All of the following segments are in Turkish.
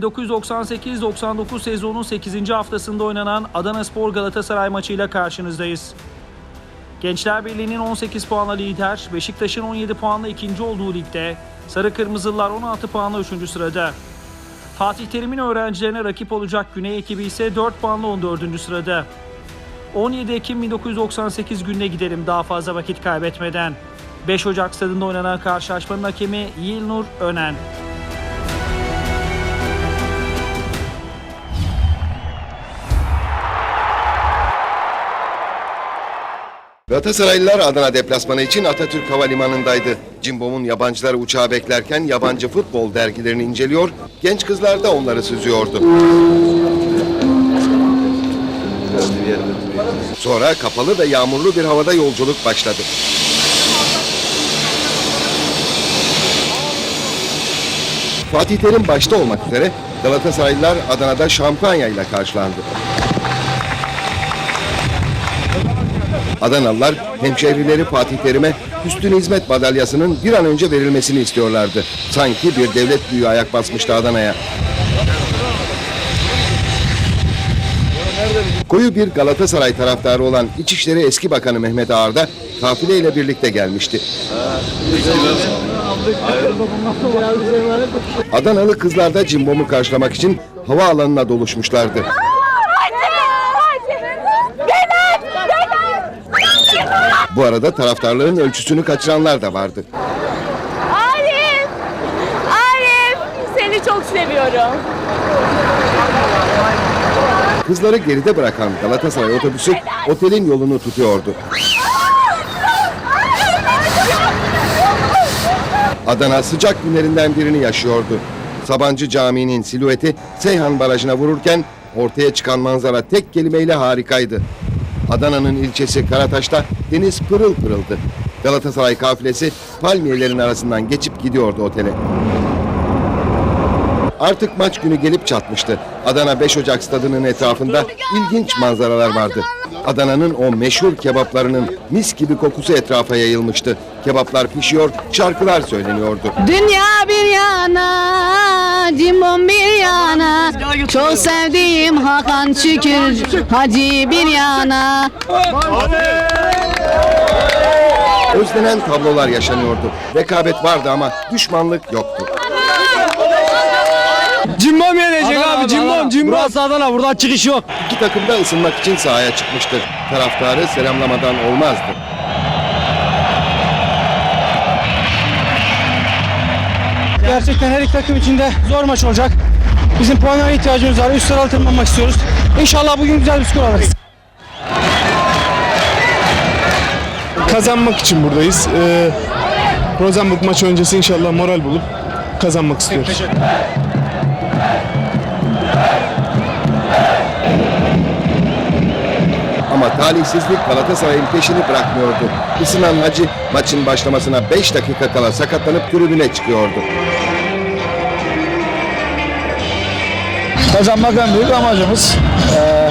1998-99 sezonun 8. haftasında oynanan Adana Spor Galatasaray maçıyla karşınızdayız. Gençler Birliği'nin 18 puanla lider, Beşiktaş'ın 17 puanla ikinci olduğu ligde, Sarı Kırmızılar 16 puanla 3. sırada. Fatih Terim'in öğrencilerine rakip olacak Güney ekibi ise 4 puanla 14. sırada. 17 Ekim 1998 gününe gidelim daha fazla vakit kaybetmeden. 5 Ocak stadında oynanan karşılaşmanın hakemi Yilnur Önen. Galatasaraylılar Adana deplasmanı için Atatürk Havalimanı'ndaydı. Cimbom'un yabancıları uçağı beklerken yabancı futbol dergilerini inceliyor, genç kızlar da onları süzüyordu. Sonra kapalı ve yağmurlu bir havada yolculuk başladı. Fatih Terim başta olmak üzere Galatasaraylılar Adana'da şampanya ile karşılandı. Adanalılar hemşehrileri Fatih Terim'e üstün hizmet madalyasının bir an önce verilmesini istiyorlardı. Sanki bir devlet büyüğü ayak basmıştı Adana'ya. Koyu bir Galatasaray taraftarı olan İçişleri Eski Bakanı Mehmet Ağar da kafileyle birlikte gelmişti. Adanalı kızlar da Cimbom'u karşılamak için havaalanına doluşmuşlardı. Bu arada taraftarların ölçüsünü kaçıranlar da vardı. Arif! Arif! Seni çok seviyorum. Kızları geride bırakan Galatasaray otobüsü otelin yolunu tutuyordu. Adana sıcak günlerinden birini yaşıyordu. Sabancı Camii'nin silüeti Seyhan Barajı'na vururken ortaya çıkan manzara tek kelimeyle harikaydı. Adana'nın ilçesi Karataş'ta deniz pırıl pırıldı. Galatasaray kafilesi palmiyelerin arasından geçip gidiyordu otele. Artık maç günü gelip çatmıştı. Adana 5 Ocak stadının etrafında ilginç manzaralar vardı. Adana'nın o meşhur kebaplarının mis gibi kokusu etrafa yayılmıştı. Kebaplar pişiyor, şarkılar söyleniyordu. Dünya bir yana, cimbom bir yana Çok sevdiğim Hakan Şükür Hacı bir yana Özlenen tablolar yaşanıyordu. Rekabet vardı ama düşmanlık yoktu. Cimbom yenecek abi cimbom cimbom. Burası Adana buradan çıkış yok. İki takım da ısınmak için sahaya çıkmıştı. Taraftarı selamlamadan olmazdı. Gerçekten her iki takım için de zor maç olacak. Bizim puanlara ihtiyacımız var. Üst sıralı tırmanmak istiyoruz. İnşallah bugün güzel bir skor alırız. kazanmak için buradayız. Ee, Rosenborg maçı öncesi inşallah moral bulup kazanmak istiyoruz. Ama talihsizlik Galatasaray'ın peşini bırakmıyordu. Isınan Hacı maçın başlamasına 5 dakika kala sakatlanıp tribüne çıkıyordu. Kazanmak en büyük amacımız. Ee,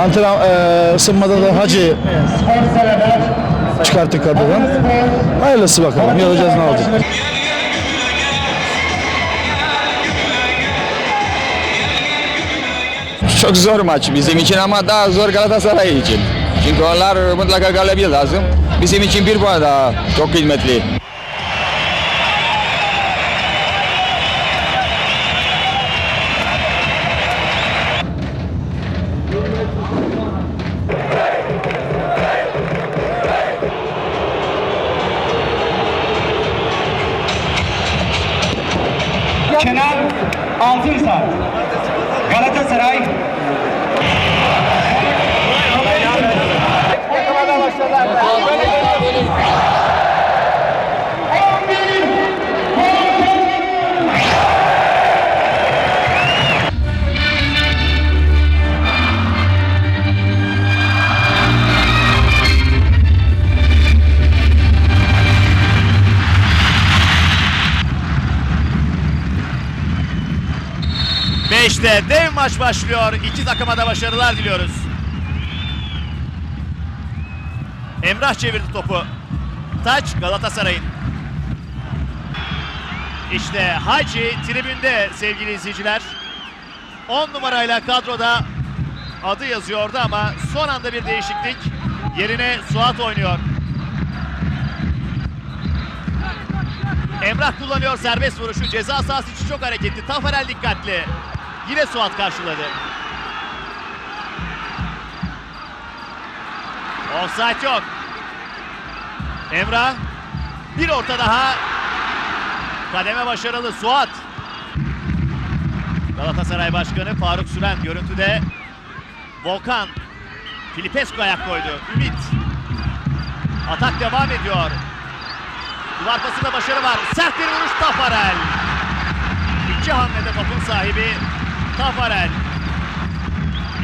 antrenman, e, ısınmada da hacı çıkarttık kadrodan. Hayırlısı bakalım. Göreceğiz ne olacak. Çok zor maç bizim için ama daha zor Galatasaray için. Çünkü onlar mutlaka galibiyet lazım. Bizim için bir puan daha çok kıymetli. Beşte dev maç başlıyor. İki takıma da başarılar diliyoruz. Emrah çevirdi topu. Taç Galatasaray'ın. İşte Hacı tribünde sevgili izleyiciler. 10 numarayla kadroda adı yazıyordu ama son anda bir değişiklik. Yerine Suat oynuyor. Emrah kullanıyor serbest vuruşu. Ceza sahası için çok hareketli. Tafarel dikkatli. Yine Suat karşıladı. Offside yok. Emrah. Bir orta daha. Kademe başarılı Suat. Galatasaray Başkanı Faruk Süren görüntüde. Volkan. Filipescu ayak koydu. Ümit. Atak devam ediyor. Duvar başarı var. Sert bir vuruş Tafarel. İki hamlede topun sahibi Tafarel.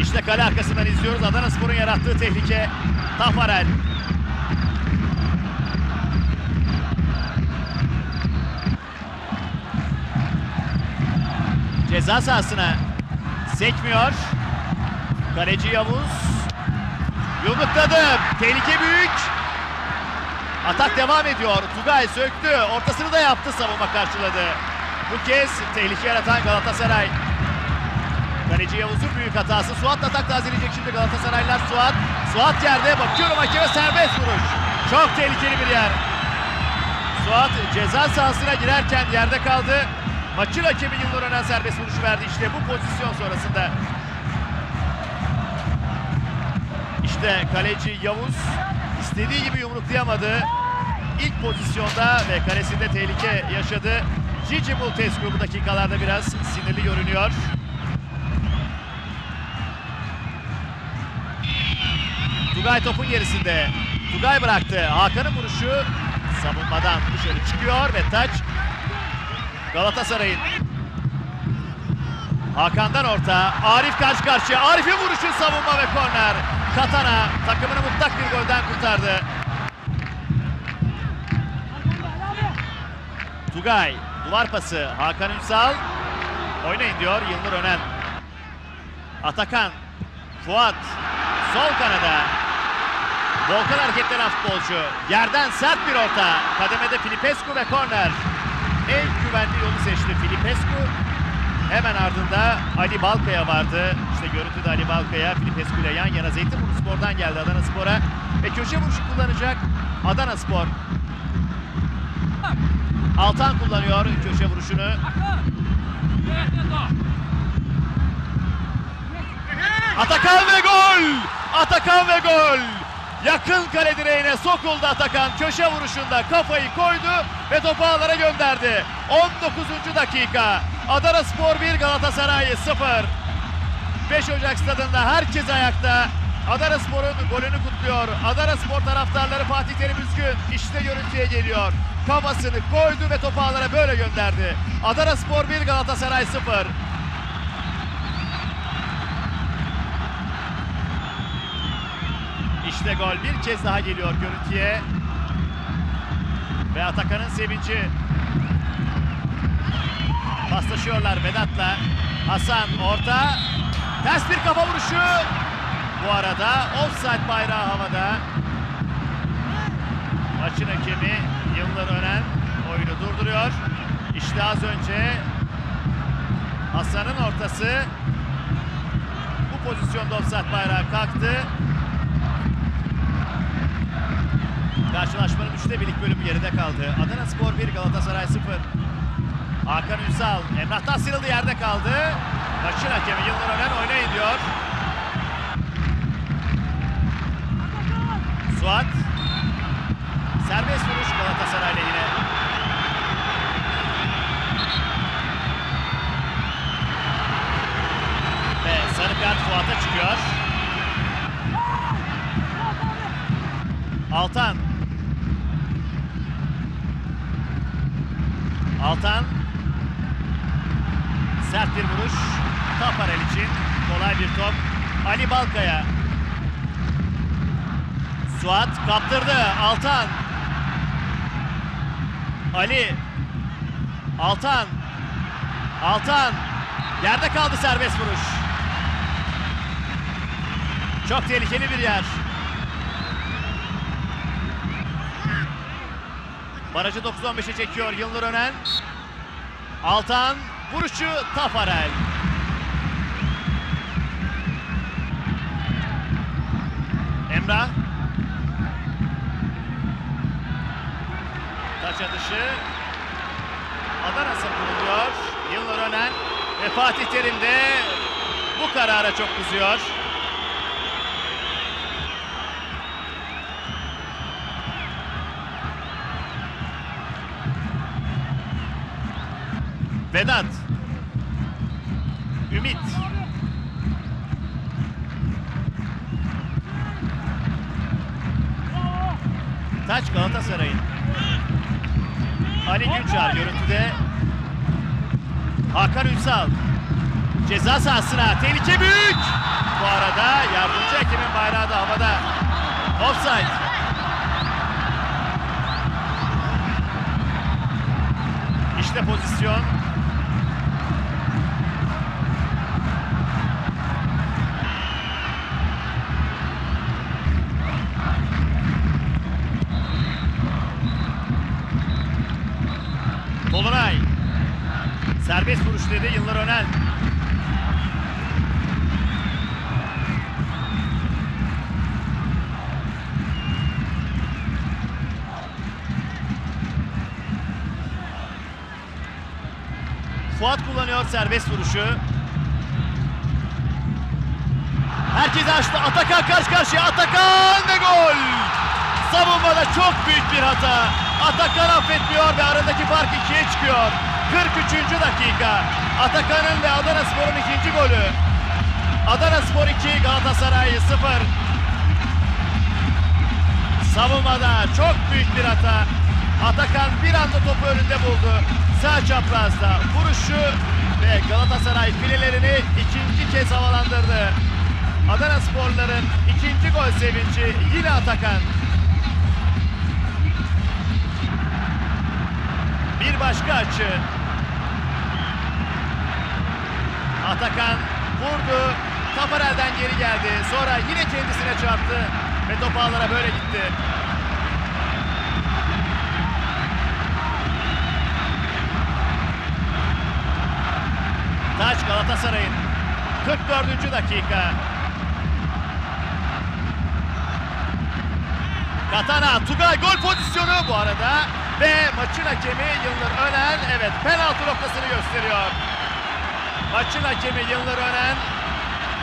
İşte kale arkasından izliyoruz. Adana Spor'un yarattığı tehlike. Tafarel. Ceza sahasına sekmiyor. Kaleci Yavuz. Yumrukladı. Tehlike büyük. Atak devam ediyor. Tugay söktü. Ortasını da yaptı. Savunma karşıladı. Bu kez tehlike yaratan Galatasaray. Kaleci Yavuz'un büyük hatası. Suat atak tazeleyecek şimdi Galatasaraylılar. Suat. Suat yerde. Bakıyorum hakeme serbest vuruş. Çok tehlikeli bir yer. Suat ceza sahasına girerken yerde kaldı. Maçın hakemi Yıldır Önen serbest vuruşu verdi. İşte bu pozisyon sonrasında. İşte kaleci Yavuz istediği gibi yumruklayamadı. İlk pozisyonda ve kalesinde tehlike yaşadı. Cici Multescu bu dakikalarda biraz sinirli görünüyor. Tugay topun gerisinde. Tugay bıraktı. Hakan'ın vuruşu savunmadan dışarı çıkıyor ve taç Galatasaray'ın. Hakan'dan orta. Arif karşı karşıya. Arif'in vuruşu savunma ve korner. Katana takımını mutlak bir golden kurtardı. Tugay duvar pası Hakan Ünsal oynayın diyor Yıldır Önen. Atakan Fuat sol kanada Volkan hareketlenen futbolcu. Yerden sert bir orta. Kademede Filipescu ve korner. En güvenli yolu seçti Filipescu. Hemen ardında Ali Balkaya vardı. İşte görüntüde Ali Balkaya Filipescu ile yan yana Zeytinburnu Spor'dan geldi Adana Spor'a. Ve köşe vuruşu kullanacak Adana Spor. Altan kullanıyor köşe vuruşunu. Atakan ve gol! Atakan ve gol! Yakın kale direğine sokuldu Atakan. Köşe vuruşunda kafayı koydu ve topu ağlara gönderdi. 19. dakika. Adana Spor 1 Galatasaray 0. 5 Ocak stadında herkes ayakta. Adana Spor'un golünü kutluyor. Adana Spor taraftarları Fatih Terim üzgün. İşte görüntüye geliyor. Kafasını koydu ve topu ağlara böyle gönderdi. Adana Spor 1 Galatasaray 0. İşte gol bir kez daha geliyor görüntüye. Ve Atakan'ın sevinci. Paslaşıyorlar Vedat'la. Hasan orta. Ters bir kafa vuruşu. Bu arada offside bayrağı havada. Maçın hakemi Yıldır Önen oyunu durduruyor. İşte az önce Hasan'ın ortası. Bu pozisyonda offside bayrağı kalktı. Karşılaşmanın üçte birlik bölümü geride kaldı. Adana Spor 1, Galatasaray 0. Hakan Ünsal, Emrah'tan sıyrıldı yerde kaldı. Maçın hakemi Yıldır Önen oynayın diyor. Suat. Serbest vuruş Galatasaray lehine. Ve sarı kart Fuat'a çıkıyor. Altan. Altan. Sert bir vuruş. Taparel için. Kolay bir top. Ali Balkaya. Suat kaptırdı. Altan. Ali. Altan. Altan. Yerde kaldı serbest vuruş. Çok tehlikeli bir yer. Barajı 9-15'e çekiyor Yıldır Önen. Altan vuruşu Tafarel. Emrah. Taç atışı. Adana sapılıyor. Yıllar Önen ve Fatih Terim de bu karara çok kızıyor. Vedat. Ümit. Taç Galatasaray'ın. Ali Günçar görüntüde. Hakan Ünsal. Ceza sahasına tehlike büyük. Bu arada yardımcı hakemin bayrağı da havada. Offside. İşte pozisyon. Serbest vuruş dedi Yıllar Önel. Fuat kullanıyor serbest vuruşu. Herkes açtı. Atakan karşı karşıya. Atakan ve gol. Savunmada çok büyük bir hata. Atakan affetmiyor ve aradaki fark ikiye çıkıyor. 43. dakika. Atakan'ın ve Adana Spor'un ikinci golü. Adana Spor 2, Galatasaray 0. Savunmada çok büyük bir hata. Atakan bir anda topu önünde buldu. Sağ çaprazda vuruşu ve Galatasaray filelerini ikinci kez havalandırdı. Adana Sporların ikinci gol sevinci yine Atakan. Bir başka açı. Atakan vurdu. Tafarel'den geri geldi. Sonra yine kendisine çarptı ve top ağlara böyle gitti. Taç Galatasaray'ın 44. dakika. Katana Tugay gol pozisyonu bu arada ve maçın hakemi Yıldır Önen evet penaltı noktasını gösteriyor. Maçın hakemi Yıldır Önen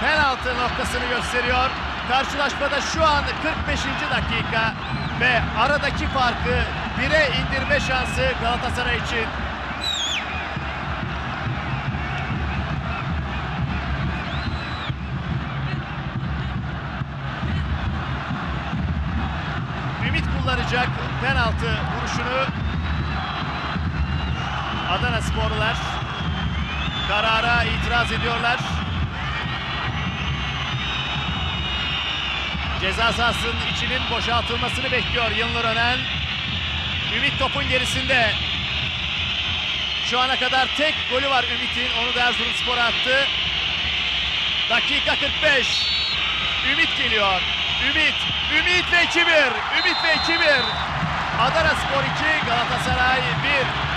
penaltı noktasını gösteriyor. Karşılaşmada şu an 45. dakika ve aradaki farkı 1'e indirme şansı Galatasaray için. Ümit kullanacak penaltı vuruşunu. Adana sporlular karara itiraz ediyorlar. Ceza sahasının içinin boşaltılmasını bekliyor Yıllar Önen. Ümit topun gerisinde. Şu ana kadar tek golü var Ümit'in. Onu da Erzurumspor'a attı. Dakika 45. Ümit geliyor. Ümit. Ümit ve 2-1. Ümit ve 2-1. Adana Spor 2, Galatasaray 1.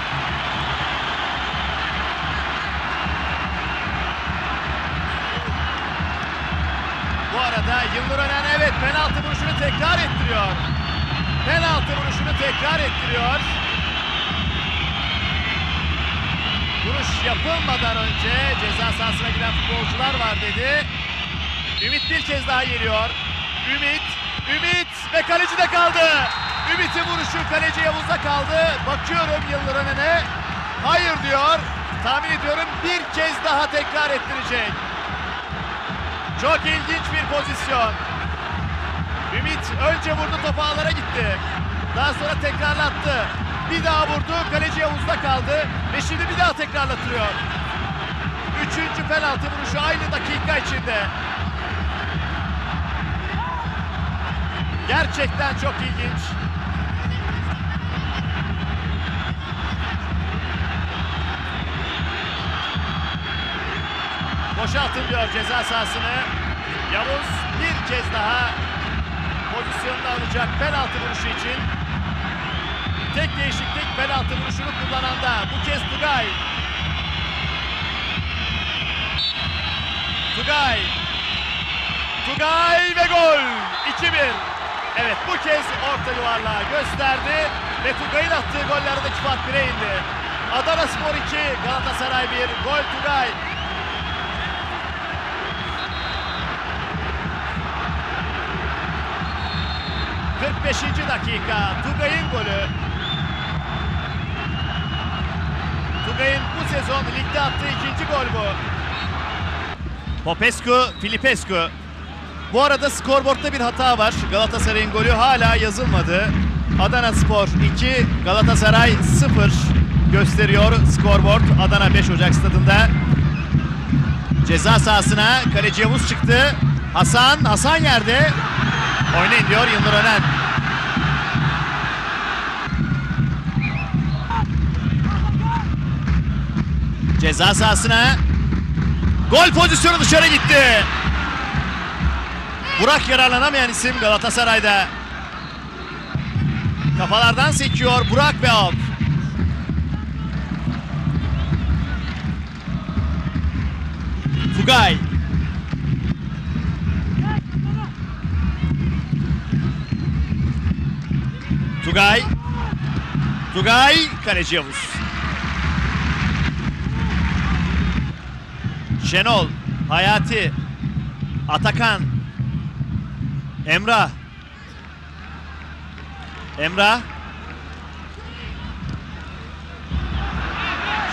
Önen evet penaltı vuruşunu tekrar ettiriyor. Penaltı vuruşunu tekrar ettiriyor. Vuruş yapılmadan önce ceza sahasına giren futbolcular var dedi. Ümit bir kez daha geliyor. Ümit, Ümit ve kaleci de kaldı. Ümit'in vuruşu kaleci Yavuz'da kaldı. Bakıyorum Yıldır Önen'e. Hayır diyor. Tahmin ediyorum bir kez daha tekrar ettirecek. Çok ilginç bir pozisyon. Ümit önce vurdu topu ağlara gitti. Daha sonra tekrarlattı. Bir daha vurdu. Kaleci Yavuz'da kaldı. Ve şimdi bir daha tekrarlatıyor. Üçüncü penaltı vuruşu aynı dakika içinde. Gerçekten çok ilginç. boşaltılıyor ceza sahasını. Yavuz bir kez daha pozisyonunu alacak penaltı vuruşu için. Tek değişiklik penaltı vuruşunu kullanan da bu kez Tugay. Tugay. Tugay ve gol. 2-1. Evet bu kez orta yuvarlağı gösterdi ve Tugay'ın attığı gollerde de fark 1'e indi. Adana Spor 2, Galatasaray 1, gol Tugay. ...45. dakika Tugay'ın golü. Tugay'ın bu sezon ligde attığı ikinci gol bu. Popescu, Filipescu. Bu arada skorboardta bir hata var. Galatasaray'ın golü hala yazılmadı. Adana Spor 2, Galatasaray 0 gösteriyor skorboard Adana 5 Ocak stadında. Ceza sahasına kaleci Yavuz çıktı. Hasan, Hasan yerde. Oynayın diyor Yıldır Önen. Ceza sahasına Gol pozisyonu dışarı gitti. Burak yararlanamayan isim Galatasaray'da. Kafalardan sekiyor Burak ve Alp. Tugay. Tugay. Tugay kaleci Yavuz. Şenol, Hayati, Atakan, Emrah. Emrah.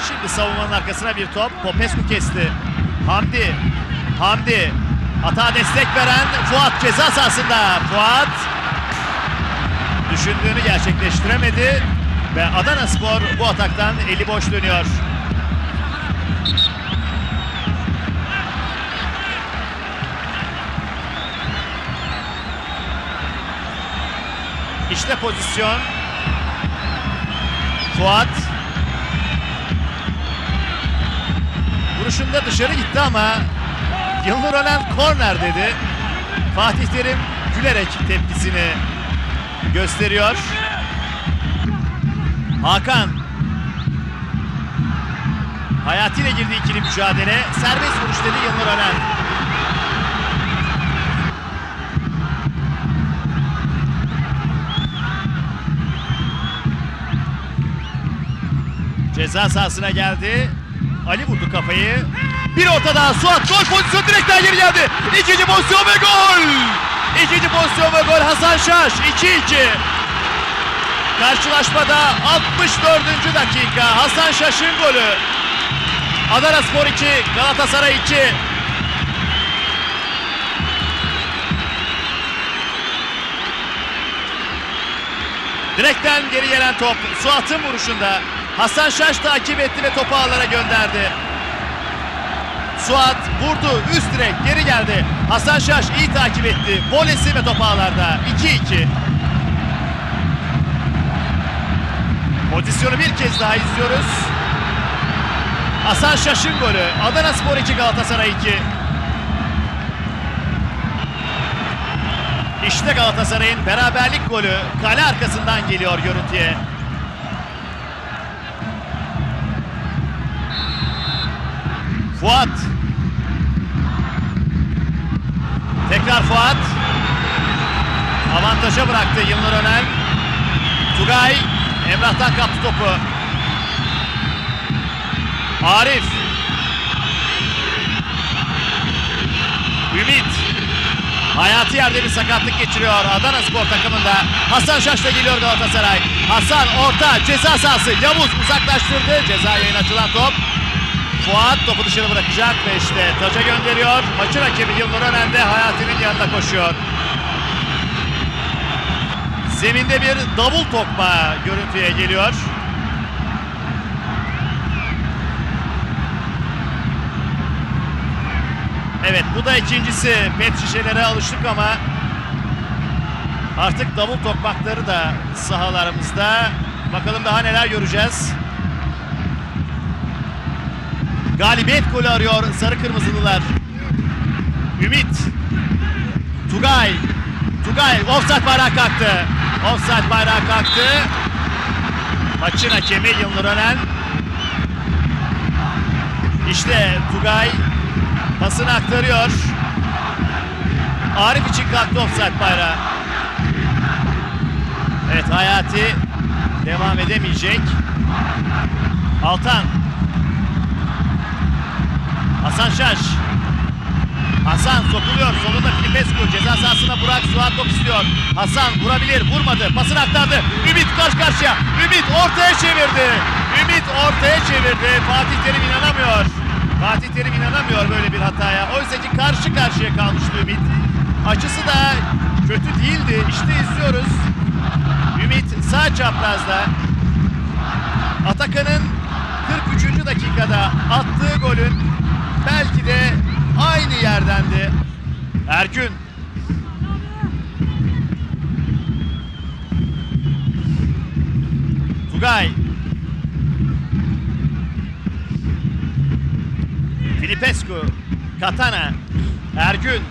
Şimdi savunmanın arkasına bir top. Popescu kesti. Hamdi. Hamdi. Atağa destek veren Fuat ceza sahasında. Fuat düşündüğünü gerçekleştiremedi ve Adana Spor bu ataktan eli boş dönüyor. İşte pozisyon. Fuat. Vuruşunda dışarı gitti ama Yıldır Önen korner dedi. Fatih Terim gülerek tepkisini gösteriyor. Hakan. Hayati ile girdiği ikili mücadele. Serbest vuruş dedi Yıldır Önen. Ceza sahasına geldi. Ali vurdu kafayı. Bir orta daha Suat gol pozisyonu direkten geri geldi. İkinci pozisyon ve gol. İkinci pozisyon ve gol Hasan Şaş 2-2. Karşılaşmada 64. dakika Hasan Şaş'ın golü. Adana Spor 2, Galatasaray 2. Direkten geri gelen top Suat'ın vuruşunda. Hasan Şaş takip etti ve topu ağlara gönderdi. Suat vurdu üst direk geri geldi. Hasan Şaş iyi takip etti. Volesi ve top ağlarda 2-2. Pozisyonu bir kez daha izliyoruz. Hasan Şaş'ın golü. Adana Spor 2 Galatasaray 2. İşte Galatasaray'ın beraberlik golü kale arkasından geliyor görüntüye. Fuat. Tekrar Fuat. Avantaja bıraktı Yılmaz Önen. Tugay Emrah'tan kaptı topu. Arif. Ümit. Hayati yerde bir sakatlık geçiriyor Adana Spor takımında. Hasan Şaş da geliyor Galatasaray. Hasan orta ceza sahası. Yavuz uzaklaştırdı. Ceza yayın açılan top. Fuat topu dışarı bırakacak ve işte taca gönderiyor. Maçın hakemi Yılmaz Önen de Hayati'nin yanına koşuyor. Zeminde bir davul tokma görüntüye geliyor. Evet bu da ikincisi. Pet şişelere alıştık ama artık davul tokmakları da sahalarımızda. Bakalım daha neler göreceğiz. Galibiyet golü arıyor Sarı Kırmızılılar. Ümit. Tugay. Tugay offside bayrağı kalktı. Offside bayrağı kalktı. Maçın hakemi Yılmaz Önen. İşte Tugay Pasını aktarıyor. Arif için kalktı offside bayrağı. Evet Hayati devam edemeyecek. Altan. Hasan Şaş. Hasan sokuluyor. Solunda Filipescu. Ceza sahasına Burak Suat top istiyor. Hasan vurabilir. Vurmadı. Pasını aktardı. Ümit karşı karşıya. Ümit ortaya çevirdi. Ümit ortaya çevirdi. Fatih Terim inanamıyor. Fatih Terim inanamıyor böyle bir hataya. Oysa ki karşı karşıya kalmıştı Ümit. Açısı da kötü değildi. İşte izliyoruz. Ümit sağ çaprazda. Atakan'ın 43. dakikada attığı golün belki de aynı yerdendi. Ergün. Tugay. Filipescu. Katana. Ergün.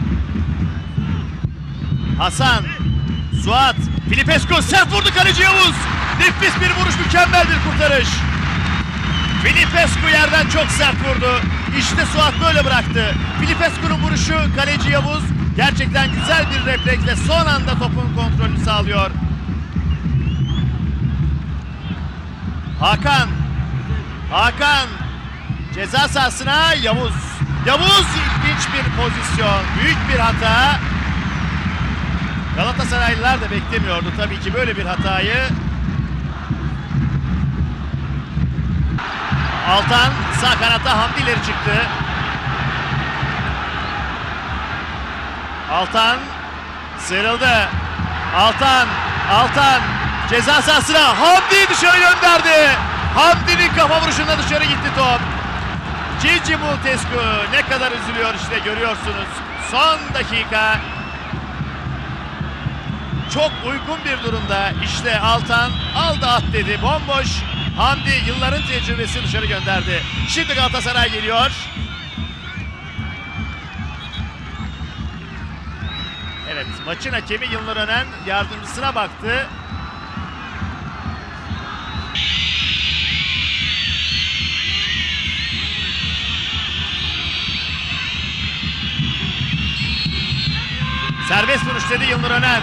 Hasan. Suat. Filipescu sert vurdu kaleci Yavuz. Nefis bir vuruş mükemmel bir kurtarış. Filipescu yerden çok sert vurdu. İşte Suat böyle bıraktı. Filipescu'nun vuruşu kaleci Yavuz gerçekten güzel bir refleksle son anda topun kontrolünü sağlıyor. Hakan. Hakan. Ceza sahasına Yavuz. Yavuz ilginç bir pozisyon. Büyük bir hata. Galatasaraylılar da beklemiyordu tabii ki böyle bir hatayı. Altan sağ kanata Hamdi ileri çıktı. Altan sıyrıldı. Altan, Altan ceza sahasına Hamdi dışarı gönderdi. Hamdi'nin kafa vuruşunda dışarı gitti top. Cici Multescu ne kadar üzülüyor işte görüyorsunuz. Son dakika. Çok uygun bir durumda. İşte Altan aldı at dedi. Bomboş. Hamdi yılların tecrübesi dışarı gönderdi. Şimdi Galatasaray geliyor. Evet maçın hakemi Yıllar Önen yardımcısına baktı. Serbest vuruş dedi Yıldır Öner.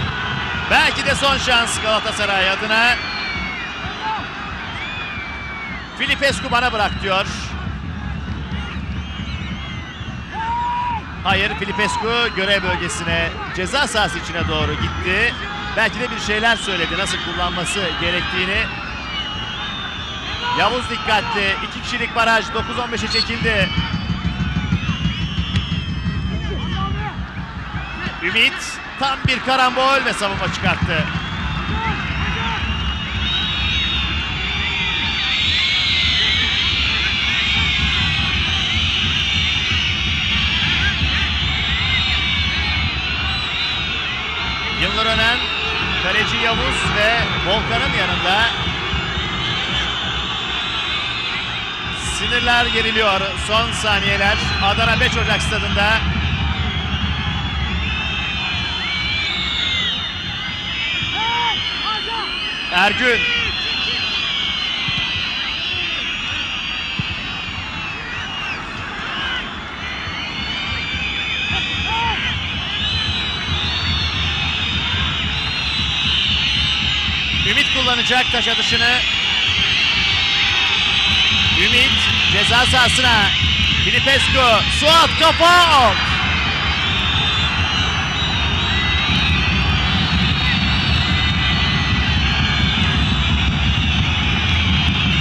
Belki de son şans Galatasaray adına. Filipescu bana bırak diyor. Hayır Filipescu görev bölgesine ceza sahası içine doğru gitti. Belki de bir şeyler söyledi nasıl kullanması gerektiğini. Yavuz dikkatli. iki kişilik baraj 9-15'e çekildi. Ümit tam bir karambol ve savunma çıkarttı. Yıllar Önen, kaleci Yavuz ve Volkan'ın yanında. Sinirler geriliyor son saniyeler. Adana 5 Ocak stadında. Ergün. Ümit kullanacak taş atışını. Ümit ceza sahasına. Filipescu. Suat kafa. out.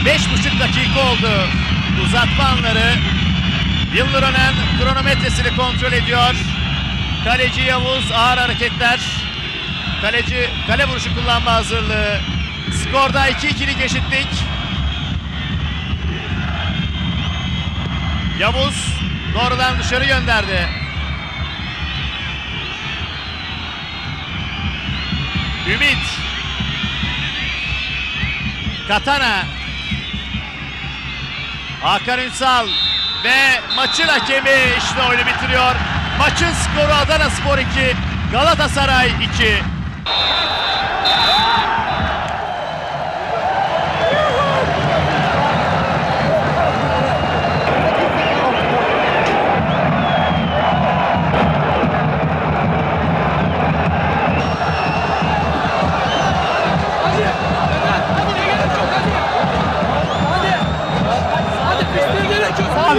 Beş buçuk dakika oldu. Uzatma anları. Yıldır Önen kronometresini kontrol ediyor. Kaleci Yavuz ağır hareketler. Kaleci kale vuruşu kullanma hazırlığı. Skorda 2-2'lik eşitlik. Yavuz doğrudan dışarı gönderdi. Ümit. Katana. Hakan Ünsal ve maçın hakemi işte oyunu bitiriyor. Maçın skoru Adana Spor 2, Galatasaray 2.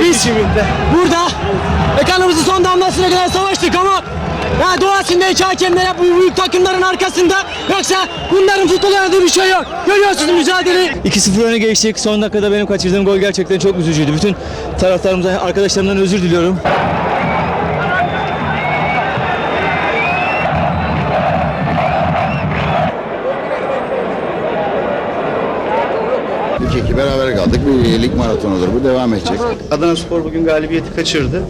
Biz burada kanımızın son damlasına kadar savaştık ama ya doğasındaki hakemler hep bu büyük takımların arkasında yoksa bunların futbol oynadığı bir şey yok. Görüyorsunuz mücadeleyi. 2-0 öne geçtik. Son dakikada benim kaçırdığım gol gerçekten çok üzücüydü. Bütün taraftarımıza, arkadaşlarımdan özür diliyorum. Maratonudur. Bu devam edecek. Adana Spor bugün galibiyeti kaçırdı.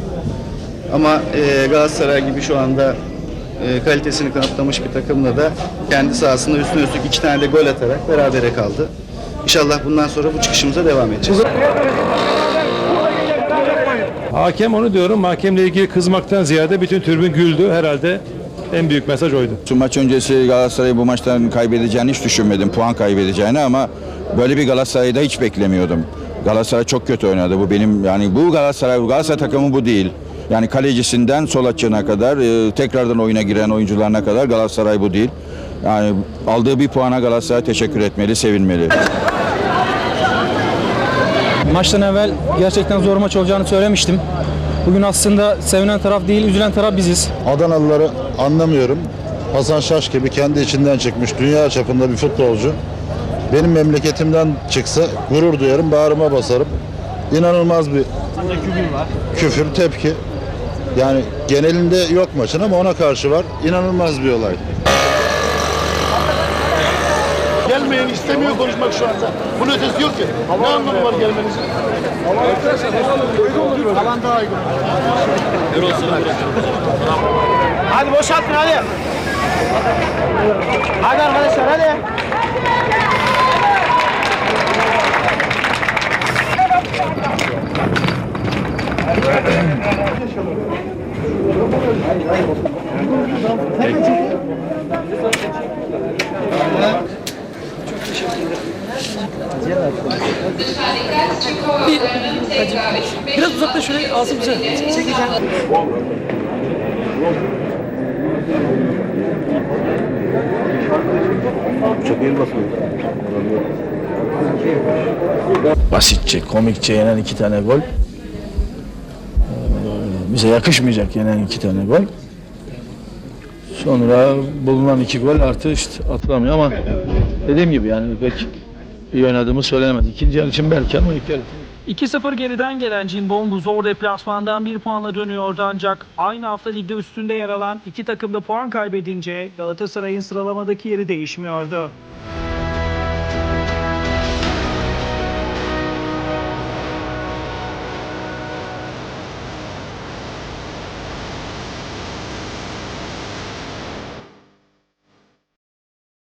Ama e, Galatasaray gibi şu anda e, kalitesini kanıtlamış bir takımla da kendi sahasında üstüne üstlük iki tane de gol atarak berabere kaldı. İnşallah bundan sonra bu çıkışımıza devam edeceğiz. Hakem onu diyorum. Hakemle ilgili kızmaktan ziyade bütün tribün güldü. Herhalde en büyük mesaj oydu. Şu maç öncesi Galatasaray bu maçtan kaybedeceğini hiç düşünmedim. Puan kaybedeceğini ama böyle bir Galatasaray'da hiç beklemiyordum. Galatasaray çok kötü oynadı. Bu benim yani bu Galatasaray, Galatasaray takımı bu değil. Yani kalecisinden sol açığına kadar, e, tekrardan oyuna giren oyuncularına kadar Galatasaray bu değil. Yani aldığı bir puana Galatasaray teşekkür etmeli, sevinmeli. Maçtan evvel gerçekten zor maç olacağını söylemiştim. Bugün aslında sevinen taraf değil, üzülen taraf biziz. Adanalıları anlamıyorum. Hasan Şaş gibi kendi içinden çıkmış dünya çapında bir futbolcu. Benim memleketimden çıksa gurur duyarım, bağrıma basarım. İnanılmaz bir küfür, tepki. Yani genelinde yok maçın ama ona karşı var. İnanılmaz bir olay. Gelmeyen istemiyor konuşmak şu anda. Bunun ötesi yok ki. Ne anlamı var gelmenizin? Alan daha. Hadi boşaltın hadi. Hadi arkadaşlar hadi. Biraz uzakta şöyle alsın bize. Çekeceğim. Basitçe, komikçe yenen iki tane gol. Bize yakışmayacak yenen iki tane gol. Sonra bulunan iki gol artı işte atılamıyor ama dediğim gibi yani pek iyi oynadığımı söylenemez. İkinci yarı için belki ama ilk yarı 2-0 geriden gelen Cimbom bu zor deplasmandan bir puanla dönüyordu ancak aynı hafta ligde üstünde yer alan iki takım da puan kaybedince Galatasaray'ın sıralamadaki yeri değişmiyordu.